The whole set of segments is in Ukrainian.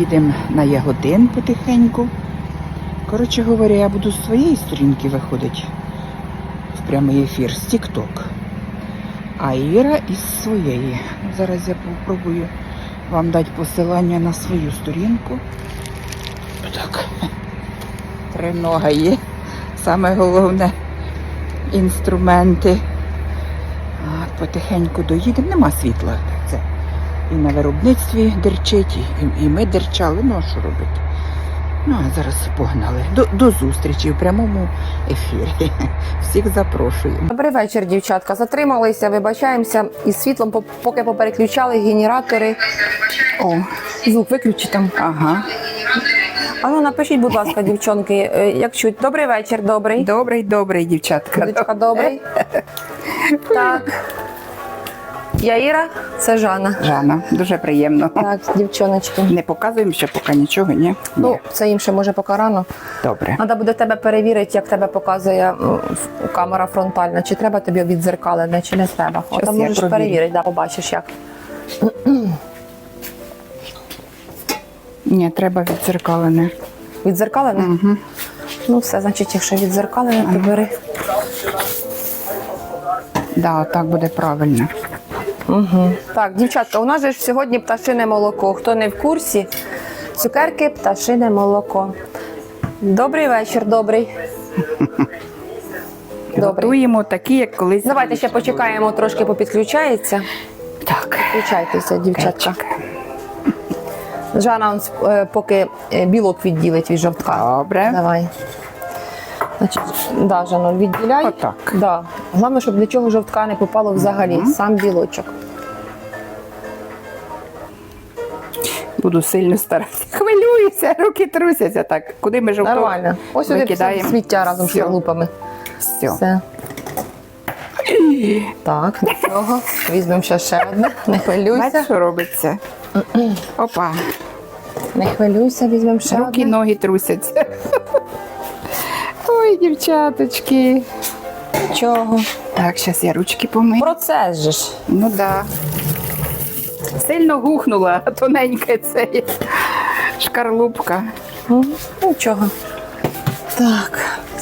Їдемо на Ягодин потихеньку. Коротше говоря, я буду з своєї сторінки виходити в прямий ефір з TikTok. А Іра із своєї. Зараз я попробую вам дати посилання на свою сторінку. Так. Тринога є. Саме головне інструменти. Потихеньку доїдемо. Нема світла. І на виробництві дерчить, і, і ми дерчали. Ну а що робити? Ну, а зараз погнали. До, до зустрічі в прямому ефірі. Всіх запрошуємо. Добрий вечір, дівчатка. Затрималися, вибачаємося із світлом, поки попереключали генератори. О, Звук виключите. ага. А ну напишіть, будь ласка, дівчонки, е, як чуть. Добрий вечір, добрий. Добрий, добрий, дівчатка. Дівчатка, добрий. Так. Я Іра, це Жанна. Жанна, дуже приємно. Так, дівчоночки. Не показуємо ще поки нічого, ні? Ну, це їм ще може поки рано. Добре. Треба буде тебе перевірити, як тебе показує камера фронтальна. Чи треба тобі відзеркалене, чи не треба. Щас От там можеш провірю. перевірити, да, побачиш як. Ні, треба відзеркалене. Відзеркалене? Угу. Ну все, значить, якщо відзеркалене, то бери. Да, так буде правильно. Угу. Так, дівчатка, у нас же ж сьогодні пташине молоко. Хто не в курсі, цукерки, пташине молоко. Добрий вечір, добрий. Добрий. Готуємо такі, як колись. Давайте ще почекаємо, трошки попідключається. Так. Включайтеся, дівчатка. Жанна он, е, поки е, білок відділить від жовтка. Добре. Давай. Значить, да, Жанна, відділяй. Отак. Да. Головне, щоб нічого жовтка не попало взагалі, сам білочок. Буду сильно старатися. Хвилююся, руки трусяться так. Куди ми жовток Нормально. Ось сюди сміття разом з Всьо. шарлупами. Все. Все. Так, нічого. Візьмемо ще ще одне. Не хвилюйся. Бачиш, що робиться? Опа, Не хвилюйся, візьмемо ще руки, одне. ноги трусяться. Ой, дівчаточки. Нічого. Так, зараз я ручки помию. Процес же ж. Ну да. Сильно гухнула тоненька це шкарлупка. Мгм. Нічого. Так.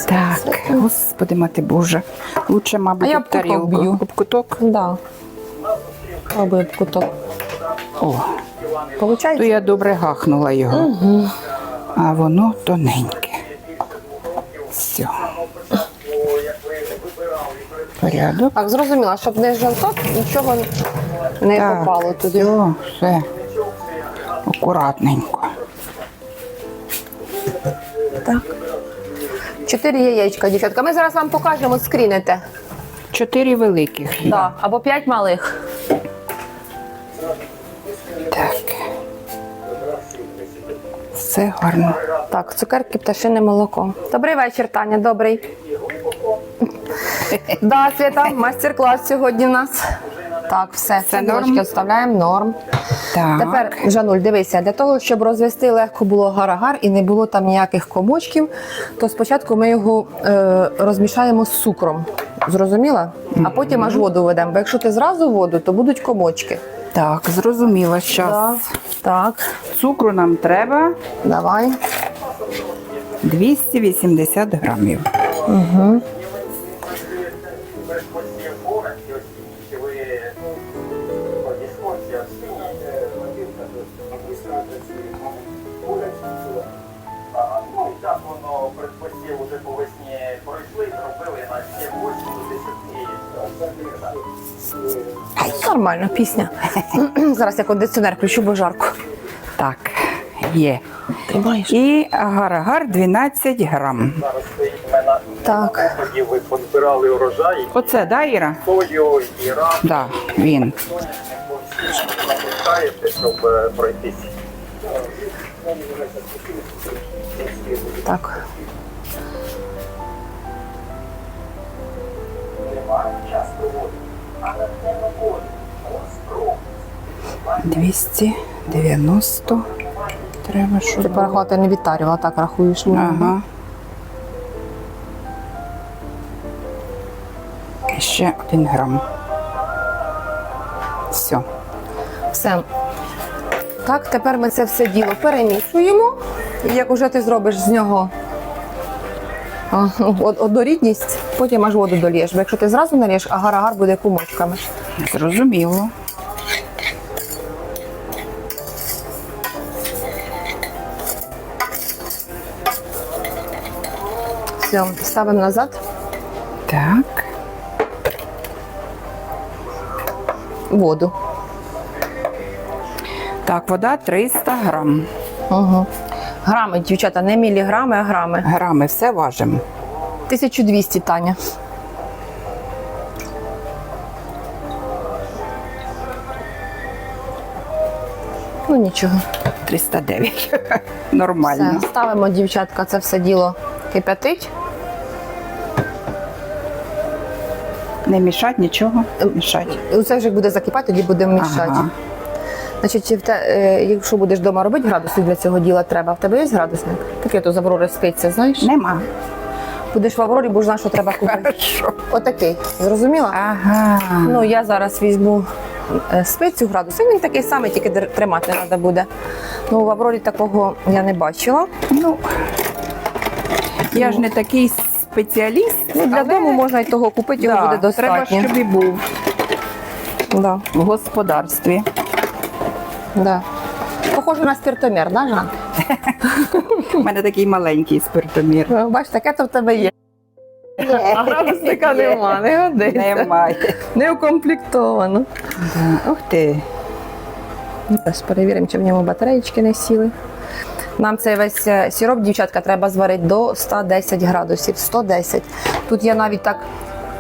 Так, господи мати Боже. Лучше, мабуть, А я об тарілку. б'ю. Об куток. Да. Пробуй в куток. О, то я добре гахнула його. Угу. А воно тоненьке. Все. Порядок. Так, зрозуміла, щоб не жовток, нічого не Так, попало туди. Все, все. Акуратненько. Так. Чотири яєчка, дівчатка. Ми зараз вам покажемо, скріните. Чотири великих. Да. Або п'ять малих. Так. Все гарно. Так, цукерки, пташине молоко. Добрий вечір, Таня, добрий. Да, Свята, майстер-клас сьогодні в нас. Так, все, це норм? вставляємо, норм. Так. Тепер, Жануль, дивися, для того, щоб розвести легко було гар-агар і не було там ніяких комочків, то спочатку ми його е, розмішаємо з цукром. Зрозуміла? А потім аж воду ведемо. Бо якщо ти зразу воду, то будуть комочки. Так, зрозуміло. Зараз Так, цукру нам треба давай. 280 грамів. Угу. Нормально, пісня. Зараз я кондиціонер включу, бо жарко. Так, є. Тримаєш? І агар-агар 12 грам. Так. ви позбирали урожай, Оце, да, Іра? сою і рам, Да, він. напускаєте, щоб пройтись. Так. Двісті дев'яносто. Треба, щоб. Ти порахувати не відтарювала, так рахуєш. Ага. І ще один грам. Все. Все. Так, тепер ми це все діло перемішуємо. І як уже ти зробиш з нього однорідність, потім аж воду долієш. Бо якщо ти зразу налієш, агар-агар буде кумочками. Зрозуміло. Все, ставимо назад Так. воду. Так, вода 300 грам. Угу. Грами, дівчата, не міліграми, а грами. Грами все важимо. 1200, Таня. Ну нічого. 309. Нормально. Все, ставимо, дівчатка, це все діло кипятить. Не мішати нічого. Мішати. Це вже буде закипати, тоді будемо мішати. Ага. Значить, в те, е, якщо будеш вдома робити градусник для цього діла треба, в тебе є градусник? Таке то з Аврори спиться, знаєш? Нема. Будеш в Аврорі, будеш знати, що треба купити. Отакий. Зрозуміла? Ага. Ну, я зараз візьму е, спицю градусник. Він такий самий, тільки тримати треба буде. Ну, в Аврорі такого я не бачила. Ну, я ж не такий спеціаліст. Ну, для але- дому можна і того купити, його Да, буде достатньо. Треба, щоб і був Да, в господарстві. да. Похоже на спиртомер, да, Жан? У мене такий маленький спиртомір. Ну, Бачиш, таке то в тебе є. А градусника нема, не годиться. Немає. Не укомплектовано. Да. Ух ти. Зараз перевіримо, чи в ньому батареїчки не сіли. Нам цей весь е, сироп, дівчатка, треба зварити до 110 градусів. 110. Тут я навіть так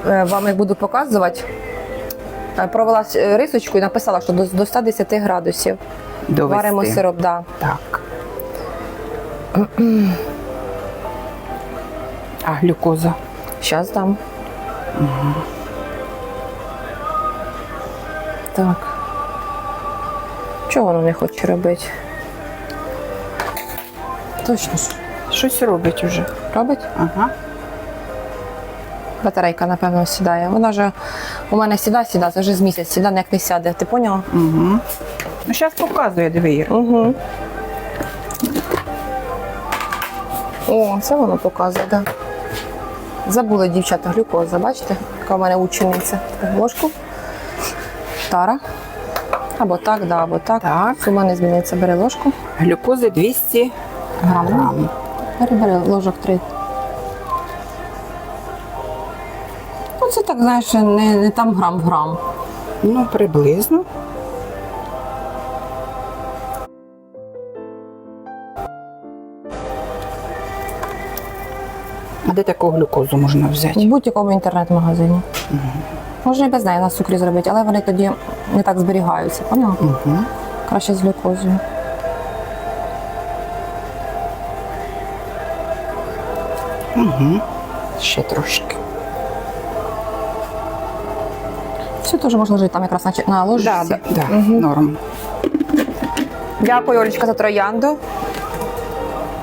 е, вам їх буду показувати. Е, Провела рисочку і написала, що до, до 110 градусів. Довести. Варимо сироп, да. Так. А глюкоза? Зараз дам. Так. Чого воно не хоче робити? Точно ж. Щось робить уже. Робить? Ага. Батарейка, напевно, сідає. Вона вже у мене сіда, сіда, це вже з місяць сіда, ніяк не сяде. Ти поняла? Угу. Ну, зараз показує, диви, Ір. Угу. О, це воно показує, так. Да. Забули дівчата глюкоза, бачите, яка в мене учениця. Ложку. Тара. Або так, да, або так. Так. Сума не зміниться. Бери ложку. Глюкози 200 Грам. грам. Бери, бери ложок три. Ну, це так, знаєш, не, не там грам в грам. Ну, приблизно. А де таку глюкозу можна взяти? В будь-якому інтернет-магазині. Можна і без неї на цукрі зробити, але вони тоді не так зберігаються, поняла? Угу. Краще з глюкозою. Ще трошки. Все теж можна лежати там якраз на, на ложці. Да, да, да. Норм. Дякую, Олечка, за троянду.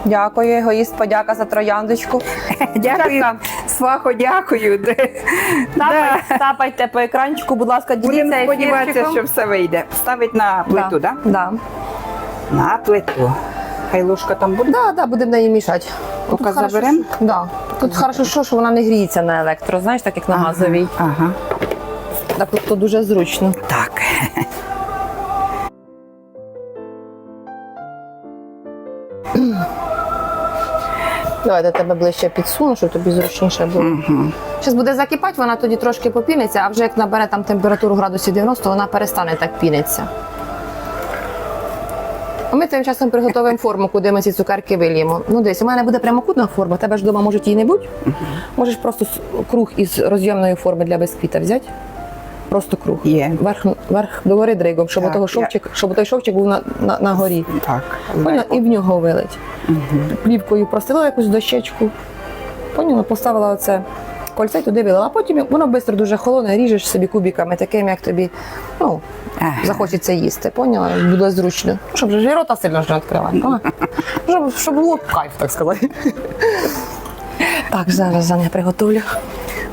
Дякую, егоїст, подяка за трояндочку. Дякую. Свахо, дякую. Тапай, тапайте по екранчику, будь ласка, Будемо діліться сподіватися, що все вийде. Ставить на плиту, так? Да. Да. На плиту. Хай ложка там буде. Да, да, будемо неї мішати. Поки Тут хорошо, що- Да. Тут хорошо, що, що вона не гріється на електро, знаєш, так як на газовій. Ага. Так от то дуже зручно. Так. Давай до тебе ближче підсуну, щоб тобі зручніше було. Угу. Зараз буде закипати, вона тоді трошки попіниться, а вже як набере там температуру градусів 90, вона перестане так пінитися. А ми тим часом приготуємо форму, куди ми ці цукерки виліємо. Ну десь, у мене буде прямокутна форма, тебе ж вдома може її не бути. Можеш просто круг із роз'ємної форми для безквіта взяти. Просто круг. Є. Верх, верх догори дригом, щоб, Так, того шовчик, щоб той шовчик був на, на, на горі. Так. Поняла? І в нього вилить. Плівкою простелила якусь дощечку. Поняла, поставила оце кольце і туди вилила. А потім воно швидко дуже холодне, ріжеш собі кубиками, такими, як тобі ну, захочеться їсти. Поняла? Буде зручно. Ну, Щоб же ж рота сильно ж не відкривати. Щоб, щоб було кайф, так сказати. Так, зараз я приготовлю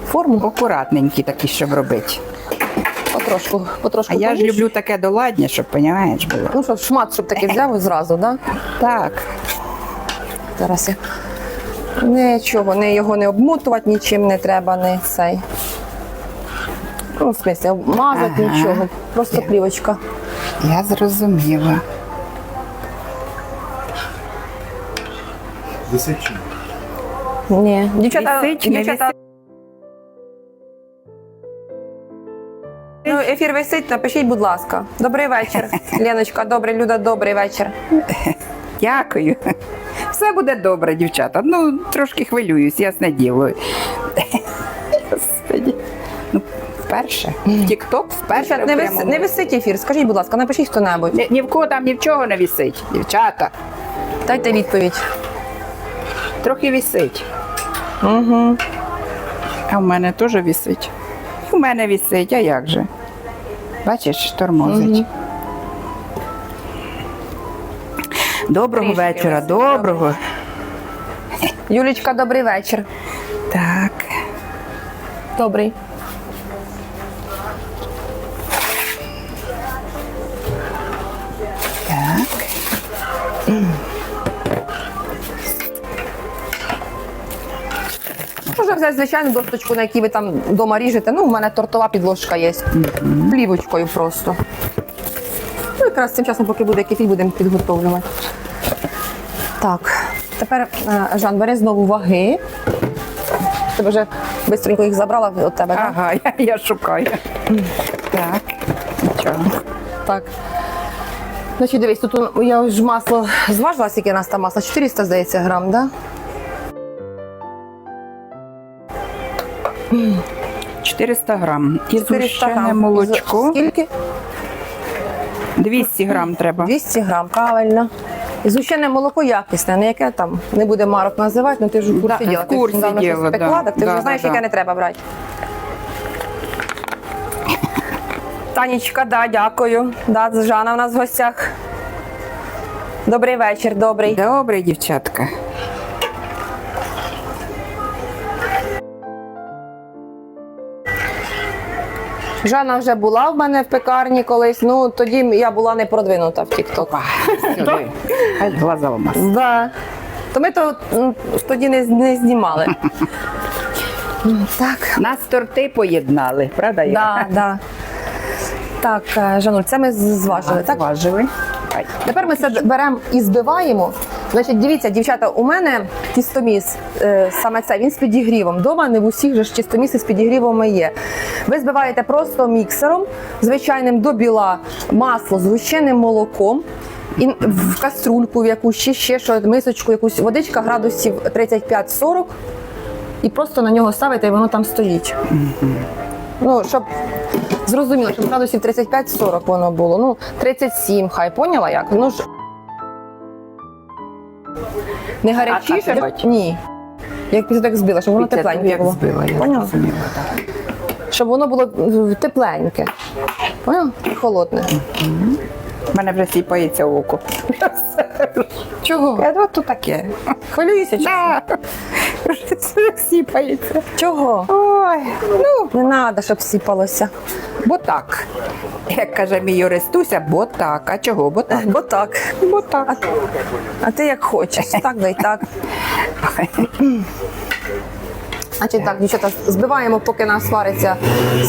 форму. Акуратненькі такі, щоб робити. Потрошку, потрошку. А я ж люблю таке доладнє, щоб, понімаєш, було. Ну що, шмат, щоб такий взяв і зразу, да? Так. Зараз я. Нічого, не його не обмотувати нічим не треба, не цей. Ну, в смысле, обмазати Ага. нічого. Просто плівочка. Я зрозуміла. Висить чи ні? Ні, дівчата, Висить, не дівчата. Ну, ефір висить, напишіть, будь ласка. Добрий вечір. Леночка, добрий, Люда, добрий вечір. Дякую. Все буде добре, дівчата. Ну, трошки хвилююсь, ясне діло. Господи. Ну, вперше. Тік-ток вперше. Дівчат, не, вис... не висить ефір. Скажіть, будь ласка, напишіть хто-небудь. Ні, ні в кого там ні в чого не висить, дівчата. Дайте відповідь. Трохи висить. Угу. А в мене теж висить. І в мене висить, а як же? Бачиш, тормозить. Мгм. Доброго Трішки вечора, доброго. Юлічка, добрий вечір. Так. Добрий. Так. Можна взяти звичайну досточку, на якій ви там вдома ріжете. Ну, у мене тортова підложка є. Плівочкою просто. Ну, якраз цим часом, поки буде кефіль, будемо підготовлювати. Так, тепер, е, Жан, бери знову ваги. Ти вже швидко їх забрала від тебе, так? Ага, я, я шукаю. Так. Нічого. Так. Значить, дивись, тут я ж масло зважила, скільки у нас там масла? 400, здається, грам, так? Да? 400 грам. І 400 згущене грам. молочко. Скільки? 200 грам треба. 200 грам, правильно. І згущене молоко якісне, не яке там не буде марок називати, але ти ж в курсі діла. в Ти ж курсі діла, да. так ти Да, вже знаєш, да, яке не треба брати. Танечка, да, дякую. Да, Жанна у нас в гостях. Добрий вечір, добрий. Добре, дівчатка. Жанна вже була в мене в пекарні колись. Ну тоді я була не продвинута в глаза у нас. Да. То ми то тоді не, не знімали. Так. Нас торти поєднали, правда? Іра? Да, да. Так, е, Жануль, це ми зважили. Так? Зважили. Тепер ми це беремо і збиваємо. Значить, дивіться, дівчата, у мене тістоміс, е, саме це, він з підігрівом. Дома не в усіх же ж тістоміси з підігрівом є. Ви збиваєте просто міксером, звичайним до біла, масло з гущеним молоком. І в каструльку в якусь ще, ще що, мисочку, якусь водичка градусів 35-40, і просто на нього ставите, і воно там стоїть. Ну, щоб зрозуміло, щоб градусів 35-40 воно було. Ну, 37, хай поняла як. Ну ж не гарячіше. так? Ні. Як після так збила, щоб воно Після того, тепленьке як було. збила, я Поняла? зрозуміла, так. Щоб воно було е, тепленьке. Поняла? І холодне. У мене вже сіпається око. Чого? Я от то таке. Хвилююся? чесно. Да. Вже сіпається. Чого? Ой, ну, Не треба, щоб сіпалося. бо так. Як каже мій Орестуся, бо так. А чого? Бо так. Бо так. Бо так. А ти як хочеш. Так да й так. Значить так, дівчата, збиваємо, поки нас свариться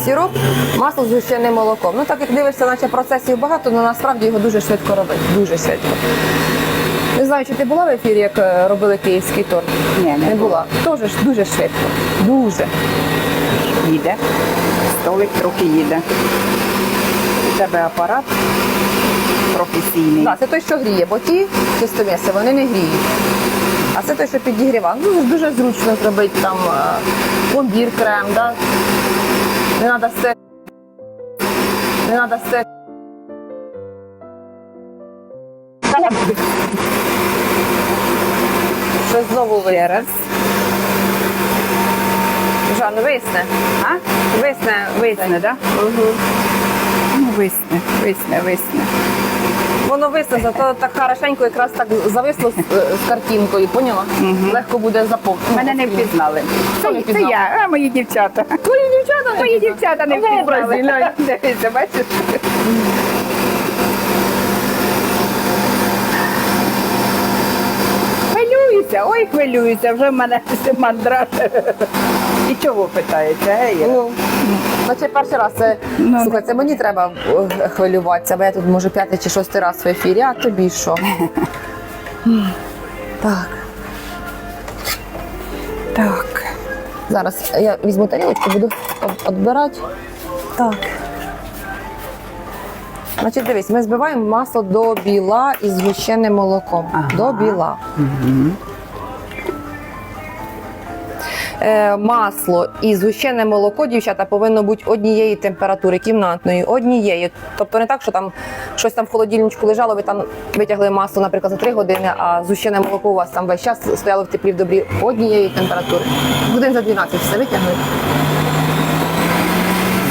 сироп, масло з згущеним молоком. Ну так як дивишся, наче процесів багато, але насправді його дуже швидко робити. Дуже швидко. Не знаю, чи ти була в ефірі, як е, робили київський торт? Ні, не не була. Дуже ж дуже швидко. Дуже. Їде. Столик трохи їде. У тебе апарат професійний. Так, це той, що гріє, бо ті тістоміси, вони не гріють. А це той, що підігрівав. Ну, дуже зручно зробити там е, пломбір, крем, да? Не треба все. Не треба все. Що знову ви раз. Жан, висне. А? Висне, висне. Да? Угу. Ну, висне, висне, висне. Воно висне, зато так хорошенько якраз так зависло з, е, з картинкою, поняла? Легко буде заповнити. Мене не впізнали. Хто не Це, це впізнав? я, а мої дівчата. Твої дівчата Мої дівчата не впізнали. Дивіться, бачиш? Хвилююся, ой, хвилююся, вже в мене мандраж. І чого питається, гей? Ну, значить, перший раз це Ну, слухай, це мені треба е, хвилюватися, бо я тут може п'ятий чи шостий раз в ефірі, а тобі що? так, Так. зараз я візьму тарілочку, буду відбирати. Так. Значить, дивись, ми збиваємо масло до біла із згущеним молоком. Ага. До біла. Е, масло і згущене молоко, дівчата, повинно бути однієї температури, кімнатної, однієї. Тобто не так, що там щось там в холодильничку лежало, ви там витягли масло, наприклад, за 3 години, а згущене молоко у вас там весь час стояло в теплі в добрі однієї температури. Годин за 12 все витягли.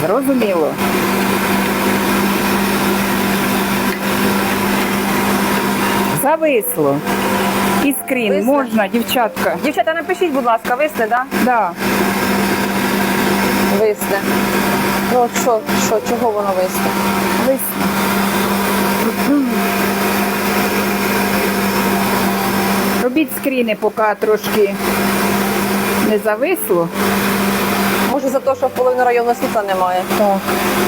Зрозуміло. Зависло. І скрін Висне? можна, дівчатка. Дівчата, напишіть, будь ласка, висне, да? Да. Висне. Ну от що, що, чого воно висне? Висне. Робіть скріни, поки трошки не зависло. Може за те, що в половину району світла немає. Так.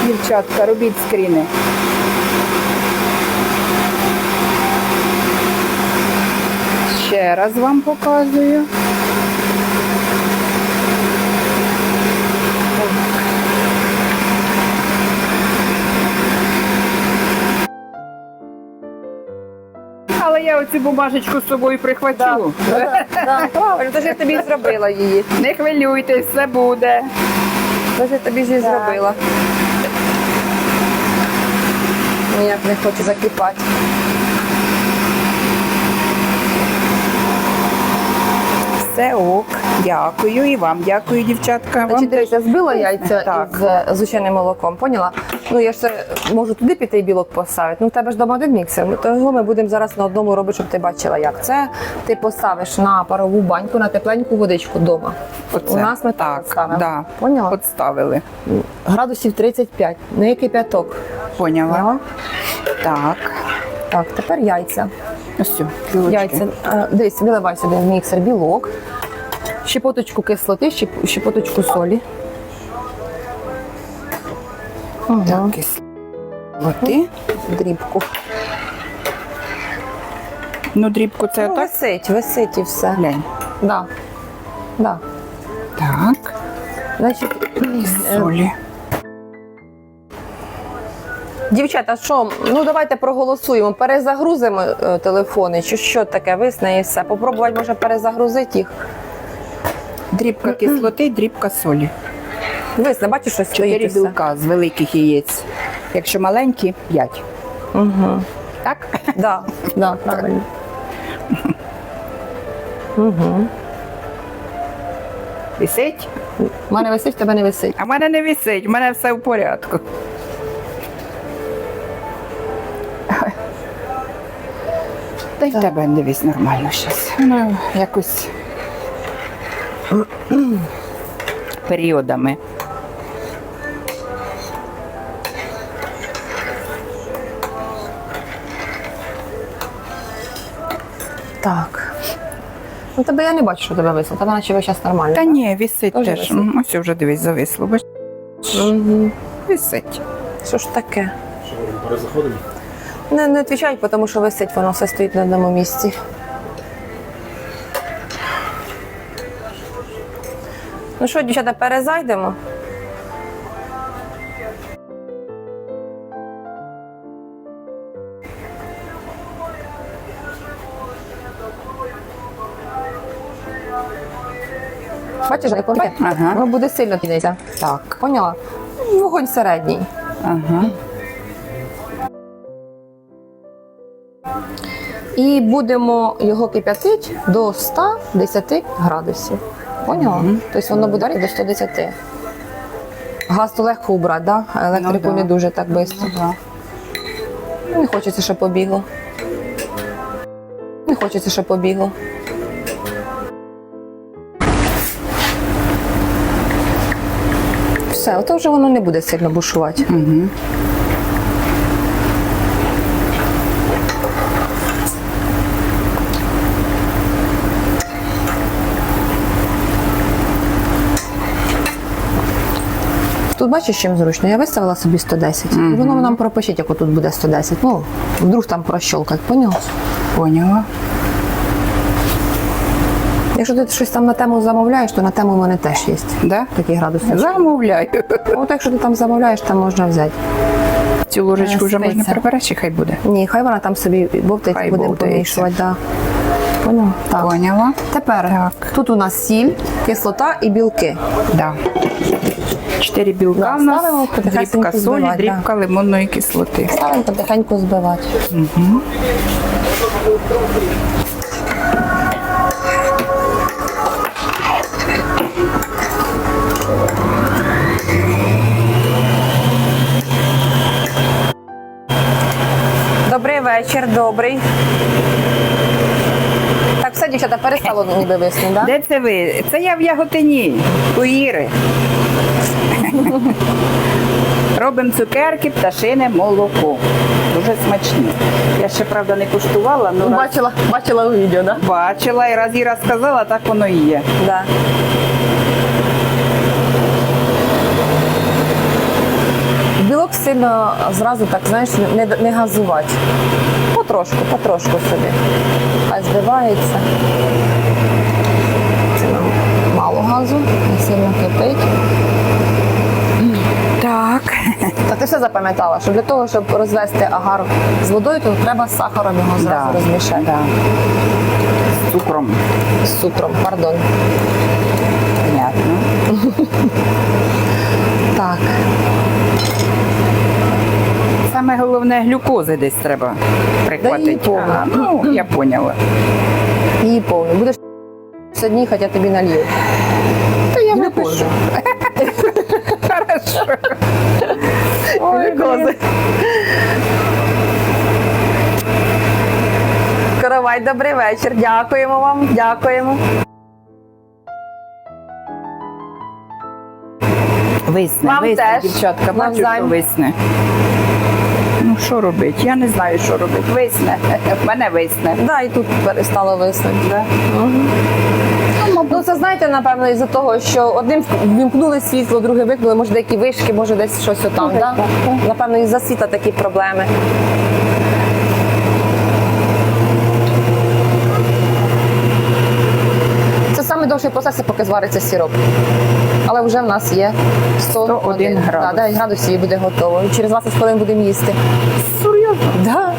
Дівчатка, робіть скріни. Ще раз вам показую. Але я оцю бумажечку з собою прихвачу. Да, тож я тобі і зробила її. Не хвилюйтесь, все буде. Тож я тобі ж її зробила. Ніяк не хочу закипати. Все ок. Дякую і вам дякую, дівчатка. Вам Значить, дивись, я збила яйця Так. е, згущеним молоком, поняла? Ну я ж це можу туди піти і білок поставити. Ну, в тебе ж дома один міксер. Ну, Того ми будемо зараз на одному робити, щоб ти бачила, як це. Ти поставиш на парову баньку, на тепленьку водичку вдома. Оце. У нас ми Так, так да. Поняла? Подставили. Градусів 35, не кип'яток. Поняла. Ага. Так. Так, тепер яйця. Ось все. Яйця. Е, Дивись, виливай сюди в міксер білок, щепоточку кислоти, щеп- щепоточку солі. Так, кислоти. Дрібку. Ну, дрібку це Ну, так. висить, висить і все. Глянь. Да. Да. Так. Значить, Солі. Дівчата, що, ну давайте проголосуємо, перезагрузимо е, телефони, чи що таке, висне і все. Попробувати може перезагрузити їх. Дрібка кислоти, дрібка солі. Висне, бачиш, що стоїть Чотири і все. білка з великих яєць. Якщо маленькі, п'ять. Угу. Так? Да, да, правильно. Угу. Висить? У мене висить, в тебе не висить. А в мене не висить, в мене все в порядку. Та й в тебе дивись нормально зараз. Ну, якось періодами. Так. Ну тебе я не бачу, що тебе висить. Тебе наче весь час нормально. Та ні, висить Тоже теж. висить. М, Ось вже дивись, зависло. Бач, Угу. висить. Що ж таке? Що ми перезаходимо? Не, не відповідай, тому що висить, воно все стоїть на одному місці. Ну що, дівчата, перезайдемо? Бачиш, як воно, Ага. воно буде сильно підеться. Так. Поняла? Вогонь середній. Ага. І будемо його кип'ятити до 110 градусів. Поняла? Тобто воно буде до 110. Газ то легко убрати, да? а електрику Ну да. дуже так швидко. Да. Не хочеться, щоб побігло. Не хочеться, щоб побігло. Все, ото вже воно не буде сильно бушувати. Угу. Тут бачиш, чим зручно. Я виставила собі 110. І воно нам пропишіть, як тут буде 110. Ну, вдруг там прощолкать, поняв? Поняла. Якщо ти щось там на тему замовляєш, то на тему в мене теж є. Да? Такі градуси. Замовляю. От якщо ти там замовляєш, там можна взяти. Цю ложечку вже можна прибирати, чи хай буде. Ні, хай вона там собі бовтається, Хай будемо помішувати. Да. Поняв? Так. Поняла? Тепер Так. тут у нас сіль, кислота і білки. Да. Чотири білка Да, у нас, дрібка солі, дрібка лимонної кислоти. Ставимо потихеньку збивати. Добрий вечір, добрий. Так, все, дівчата, перестало ніби висне, так? Де це ви? Це я в Яготині, у Іри. Робимо цукерки, пташине молоко. Дуже смачні. Я ще правда не куштувала, але раз Бачила, бачила у відео, так? бачила і раз і раз сказала, так воно і є. Да. Білок сильно зразу так, знаєш, не, не газувати. Потрошку, потрошку собі. Хай збивається. Це нам мало газу, не сильно кипить. Та ти все запам'ятала, що для того, щоб розвести агар з водою, то треба з сахаром його зразу Да. розмішати. Да. З цукром. З цукром, пардон. Понятно. Так. Саме головне глюкози десь треба Да прихватити. їй. Ага, ну, я поняла. Її повну. Будеш сьогодні, хоча тобі налью. Та я випишу. Хорошо. Ой, кози. Коровай, добрий вечір. Дякуємо вам. Дякуємо. Висне, Вам висне, теж. дівчатка, бачу, Навзаєм. що висне. Ну, що робити? Я не знаю, що робити. Висне. В мене висне. Да, і тут перестало виснути. Да? Ну, це знаєте, напевно, із-за того, що одним вімкнули світло, друге викнули, може деякі вишки, може десь щось отам. Да? Напевно, із-за світла такі проблеми. Це саме довший процес, поки звариться сироп. Але вже в нас є 101 101 градус. Да, 9 градусів і буде готово. І через 20 хвилин будемо їсти. Серйозно? Да.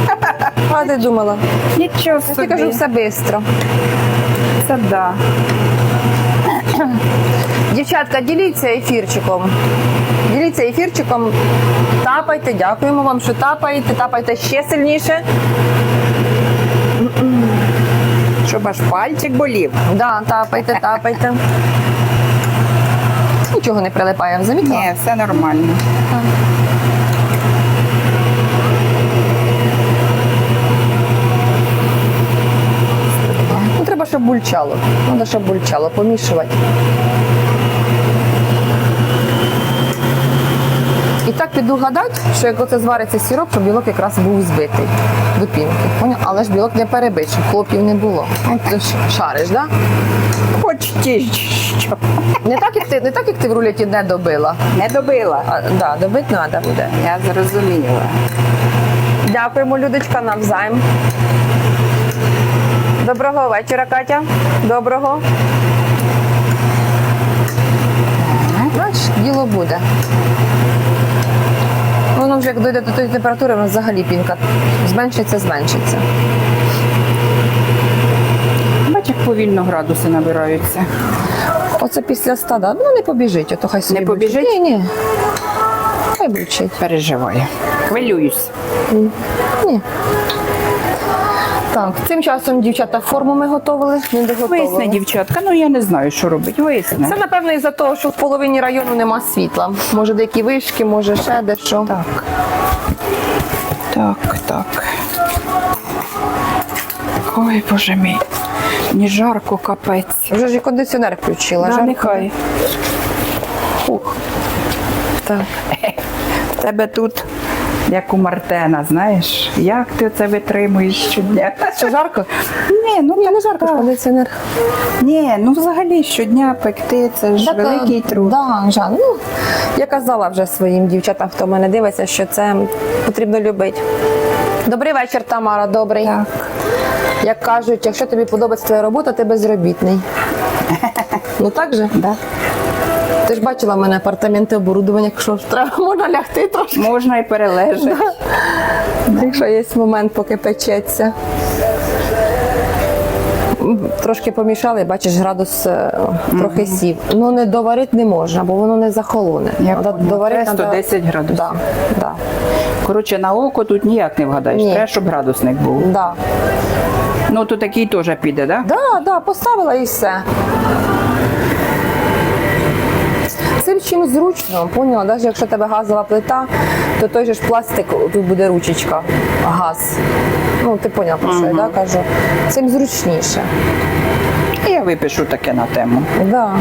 А ти думала? Нічого Я собі. тобі кажу, все швидко. Це да. Дівчатка, діліться ефірчиком. Діліться ефірчиком. Тапайте, дякуємо вам, що тапаєте. Тапайте ще сильніше. Щоб аж пальчик болів. Да, тапайте, тапайте. Нічого не прилипає, замітила? Ні, все нормально. Ну, треба, щоб бульчало. Треба, щоб бульчало, помішувати. І так підугадати, що як оце звариться сироп, щоб білок якраз був збитий до пінки. Але ж білок не перебить, щоб хлопів не було. Ну, ти ж шариш, так? Ті що. Не так, як ти, не так, як ти в руляті не добила. Не добила. А, да, добити треба буде. Я зрозуміла. Дякуємо, Людочка, навзаєм. Доброго вечора, Катя. Доброго. Бач, діло буде. Воно вже як дойде до тої температури, воно взагалі пінка зменшиться, зменшиться. Бач, як повільно градуси набираються. Оце після стада, ну не побіжить, ото хай собі Не побіжить? Ні, ні. Хай бульчить. Переживає. Хвилююсь. Ні. Так, цим часом дівчата форму ми готували, не доготовили. Висне, дівчатка, ну я не знаю, що робити. Висне. Це напевно із-за того, що в половині району нема світла. Може, деякі вишки, може ще дещо. Так. Так, так. Ой, боже мій. Ні жарко капець. Вже ж і кондиціонер включила. Да, жарко. нехай. Ух, Так. в тебе тут, як у Мартена, знаєш, як ти це витримуєш щодня? Що жарко? Ні, ну Ні, не жарко, так. кондиціонер. Ні, ну взагалі щодня пекти це ж Так, великий труд. Да, Жан, ну, я казала вже своїм дівчатам, хто мене дивиться, що це потрібно любити. Добрий вечір, Тамара, добрий. Так. Як кажуть, якщо тобі подобається твоя робота, ти безробітний. ну так же? Да. Ти ж бачила в мене апартаменти оборудування, якщо треба, можна лягти трошки. Можна і перележати. Якщо є момент, поки печеться. Трошки помішали, бачиш, градус е, трохи сів. Ну не доварити не можна, бо воно не захолоне. Доварити Треба надо- 110 градусів. Да, да, Коротше, на око тут ніяк не вгадаєш. Ні. Треба, щоб градусник був. да. Ну, то такий теж піде, так? Да? Да, да, поставила і все. Цим чим зручно, поняла, навіть якщо в тебе газова плита, то той же ж пластик, тут буде ручечка, газ. Ну, ти поняла, про що я да, кажу. Цим зручніше. Я випишу таке на тему. Да.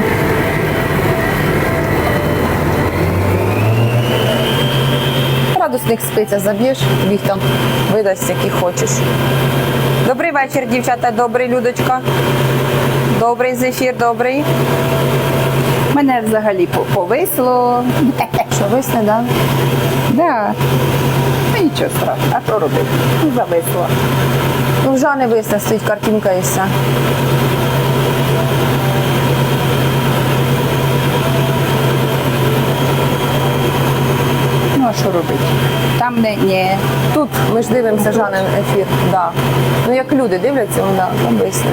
Градусник спиця заб'єш, біг там видасть, який хочеш. Добрий вечір, дівчата, добрий Людочка. Добрий зефір, добрий. Мене взагалі повисло. Що висне, да? Да. Ну, нічого страшного. А що робити? Ну, зависло. Ну, вже не висне, стоїть картинка і все. Ну, а що робити? Там не, ні. Тут ми ж дивимося Жанин ефір. Да. Ну як люди дивляться, да, там висне.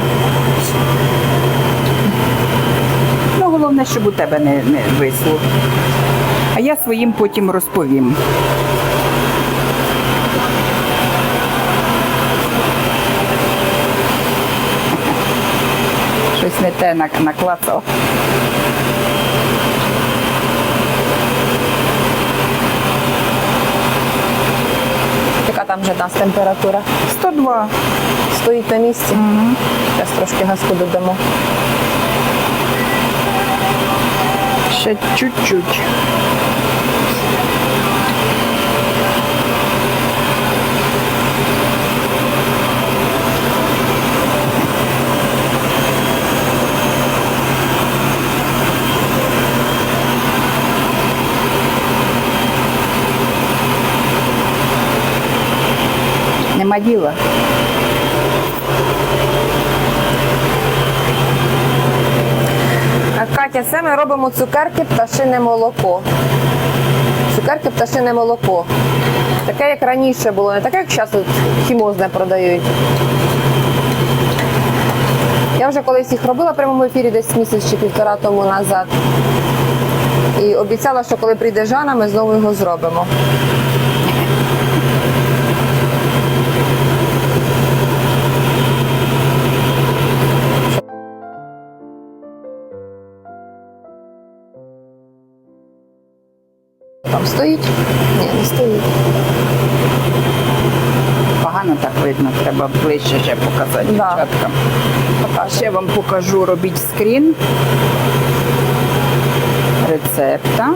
Головне, щоб у тебе не, не висло. А я своїм потім розповім. Щось не те нак- наклацав. Яка там вже нас температура? 102. Стоїть на місці. Зараз трошки газку додамо. Ще чуть-чуть. Нема діла. Катя, це ми робимо цукерки пташине молоко. Цукерки пташине молоко. Таке, як раніше було, не таке, як зараз тут хімозне продають. Я вже колись їх робила в прямому ефірі десь місяць чи півтора тому назад. І обіцяла, що коли прийде Жана, ми знову його зробимо. Там стоїть? Ні, не стоїть. Погано так видно, треба ближче ще показати Да. дівчаткам. Ще вам покажу, робіть скрін рецепта.